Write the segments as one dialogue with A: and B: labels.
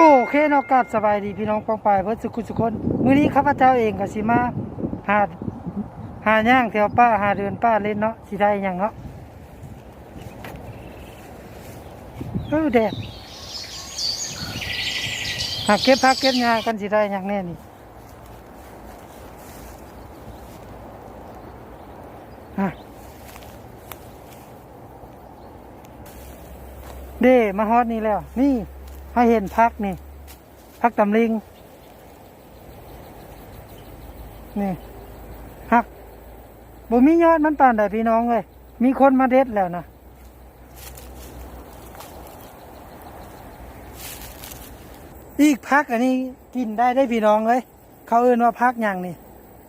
A: โอเคเนาะกราบสบายดีพี่น้องปองปายเพื่อสุขุสุคนมื้อนี้ข้าพเจ้าเองก็สิมาหาหาย่างแถวป้าหาเดินป้าเล่นเนาะสิได้หยังเนาะเออแดดหากเก็บพักเก็บงากันสิได้หยังแน่นี่เด้มาฮอดนี่แล้วนี่ ให้เห็นพักนี่ พักตำลิง นี่หักบ่มียอดมันปานใดพี่น้องเลยมีคนมาเด็ดแล้วนะอีกพักอันนี้กินได้ได้พี่น้องเลยเขาเอื่นว่าพักอย่างนี่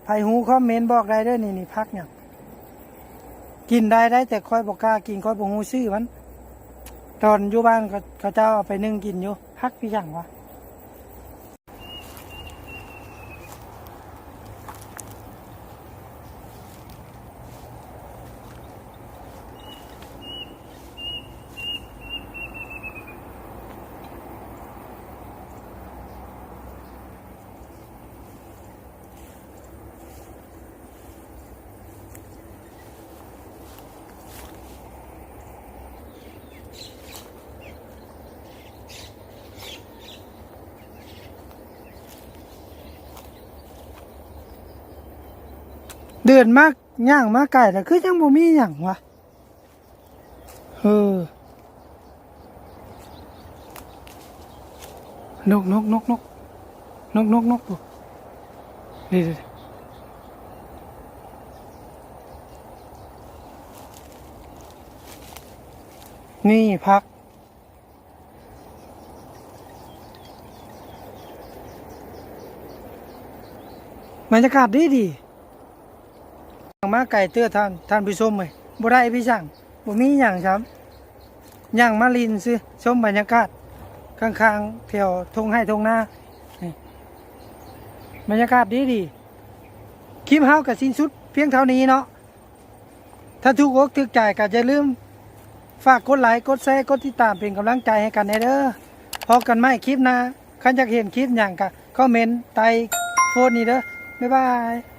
A: ไผหูคอมเมนต์บอกได้ด้อนี่นี่พักอย่างกินได้ได้แต่ค่อยบอกกล้ากินค่อยบอกหูชื่อมัน ตอนอยู่บ้านก็เขาเจ้าเอาไปนึ่งกินอยู่พักพี่อย่างวะ เดินมากย่างมากไก่แต่คือยังบ่มีหยังวะเออนกนกนกนกนกนกนกปุ๊เดี๋ยวเดี๋ยวนี่พัก บรรยากาศดีดี มาไก่เตื้อท่านท่านผู้ชมเลยบ่ได้พี่ช่างบ่มีหยังครับย่างมาลินซื้อชมบรรยากาศข้างๆแถวทงให้ทงหน้าบรรยากาศดีดีคลิปเฮากับสิ้นสุดเพียงเท่านี้เนาะถ้าถูกอกถูกใจก็อย่าลืมฝากกดไลค์กดแชร์กดติดตามเป็นกำลังใจให้กันเด้อพอกันไหมคลิปหนะคันอยากเห็นคลิปอย่างกะคอมเมนต์ใต้โพสต์นี้เด้อบ๊ายบาย